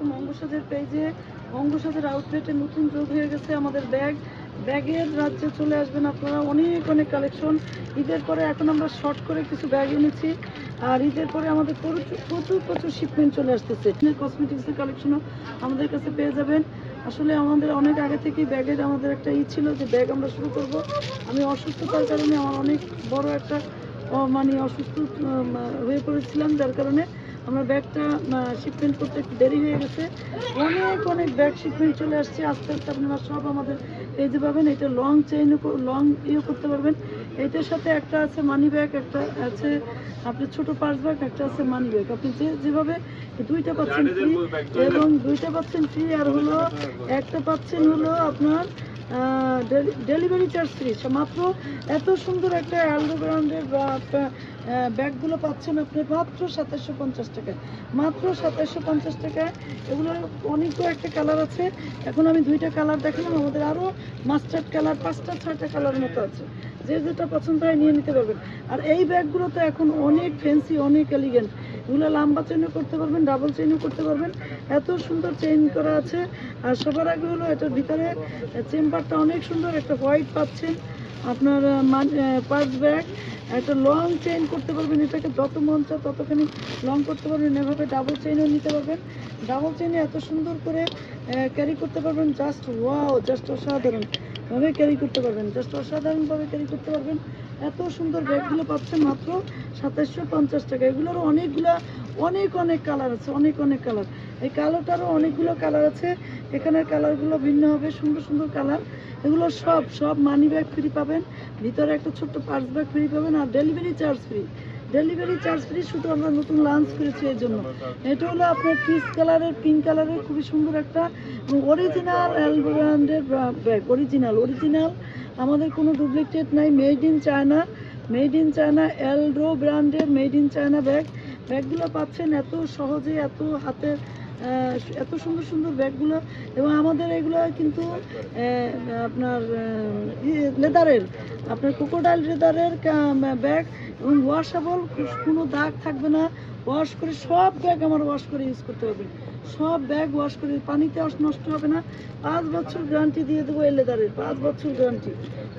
আলাইকুম অঙ্গসাদের পেজে অঙ্গসাদের আউটলেটে নতুন যোগ হয়ে গেছে আমাদের ব্যাগ ব্যাগের রাজ্যে চলে আসবেন আপনারা। অনেক অনেক কালেকশন ঈদের পরে এখন আমরা শর্ট করে কিছু ব্যাগ এনেছি। আর ঈদের পরে আমাদের প্রচুর প্রচুর শিপমেন্ট চলে আসতেছে। কসমেটিক্সের কালেকশনও আমাদের কাছে পেয়ে যাবেন। আসলে আমাদের অনেক আগে থেকেই ব্যাগের আমাদের একটা ই ছিল যে ব্যাগ আমরা শুরু করব। আমি অসুস্থতার কারণে আমার অনেক বড় একটা মানে অসুস্থ হয়ে পড়েছিলাম যার কারণে। আমরা ব্যাগটা শিপমেন্ট করতে একটু দেরি হয়ে গেছে। অনেক অনেক ব্যাগ শিপমেন্ট চলে আসছে। আস্তে আস্তে আপনারা সব আমাদের এই যে পাবেন। এটা লং চেইন লং ইয়ে করতে পারবেন। এটার সাথে একটা আছে মানি ব্যাগ একটা আছে আপনার ছোট পার্স ব্যাগ একটা আছে মানি ব্যাগ আপনি যে যেভাবে দুইটা পাচ্ছেন ফ্রি এবং দুইটা পাচ্ছেন ফ্রি আর হলো একটা পাচ্ছেন হলো আপনার ডেলিভারি চার্জ ফ্রি মাত্র এত সুন্দর একটা অ্যালডো ব্র্যান্ডের ব্যাগগুলো পাচ্ছেন আপনি মাত্র সাতাশশো পঞ্চাশ টাকায়। মাত্র সাতাশশো পঞ্চাশ টাকায়। এগুলোর অনেকগুলো একটা কালার আছে। এখন আমি দুইটা কালার দেখালাম। আমাদের আরও মাস্টার্ড কালার, পাঁচটা, ছয়টা কালার মতো আছে। যে যেটা পছন্দ হয় নিয়ে নিতে পারবেন। আর এই ব্যাগগুলো তো এখন অনেক ফ্যান্সি অনেক এলিগেন্ট এগুলো লম্বা চেইনও করতে পারবেন ডাবল চেইনও করতে পারবেন। এত সুন্দর চেইন করা আছে। আর সবার আগে হলো এটার ভিতরে চেম্বারটা অনেক সুন্দর, একটা হোয়াইট পাচ্ছেন। আপনার পার্স ব্যাগ, একটা লং চেইন করতে পারবেন, এটাকে যত মন চায় ততখানি লং করতে পারবেন, এভাবে ডাবল চেইনও নিতে পারবেন। ডাবল চেইনে এত সুন্দর করে ক্যারি করতে পারবেন জাস্ট ওয়াও জাস্ট অসাধারণ ভাবে ক্যারি করতে পারবেন জাস্ট অসাধারণভাবে ক্যারি করতে পারবেন। এত সুন্দর ব্যাগগুলো পাচ্ছেন মাত্র সাতাশশো পঞ্চাশ টাকা। এগুলোরও অনেকগুলা, অনেক অনেক কালার আছে, অনেক অনেক কালার এই কালোটারও অনেকগুলো কালার আছে। এখানের কালারগুলো ভিন্ন হবে সুন্দর সুন্দর কালার এগুলো সব সব মানি ব্যাগ ফ্রি পাবেন। ভিতরে একটা ছোট্ট পার্স ব্যাগ ফ্রি পাবেন আর delivery charge free delivery charge free শুধু আমরা নতুন লঞ্চ করেছি এর জন্য। এটা হলো আপনার পিস কালারের পিঙ্ক কালারের খুবই সুন্দর একটা অরিজিনাল ব্র্যান্ডের ব্যাগ অরিজিনাল অরিজিনাল আমাদের কোনো ডুপ্লিকেট নাই made in China made in China এলড্রো ব্র্যান্ডের মেড ইন চায়না ব্যাগ ব্যাগগুলো পাচ্ছেন এত সহজে এত হাতে আহ, এত সুন্দর সুন্দর ব্যাগগুলো এবং আমাদের এগুলো কিন্তু আপনার লেদারের, আপনার কোকোডাইল লেদারের ব্যাগ এবং ওয়াশেবল কোনো দাগ থাকবে না। ওয়াশ করে সব ব্যাগ আমার ওয়াশ করে ইউজ করতে হবে। সব ব্যাগ ওয়াশ করে পানিতে নষ্ট হবে না। পাঁচ বছর গ্যারান্টি দিয়ে দেবো এই লেদারের পাঁচ বছর গ্যারান্টি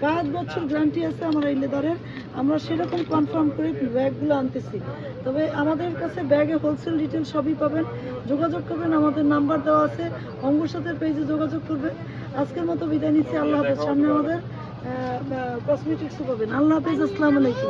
পাঁচ বছর গ্যারান্টি আছে আমার এই লেদারের আমরা সেরকম কনফার্ম করে ব্যাগগুলো আনতেছি। তবে আমাদের কাছে ব্যাগে হোলসেল রিটেল সবই পাবেন। যোগাযোগ করবেন, আমাদের নাম্বার দেওয়া আছে। অঙ্গসাথের পেজে যোগাযোগ করবেন। আজকের মতো বিদায় নিচ্ছি। আল্লাহ হাফেজ। সামনে আমাদের কসমেটিক্সও পাবেন। আল্লাহ হাফেজ। আসসালামু আলাইকুম।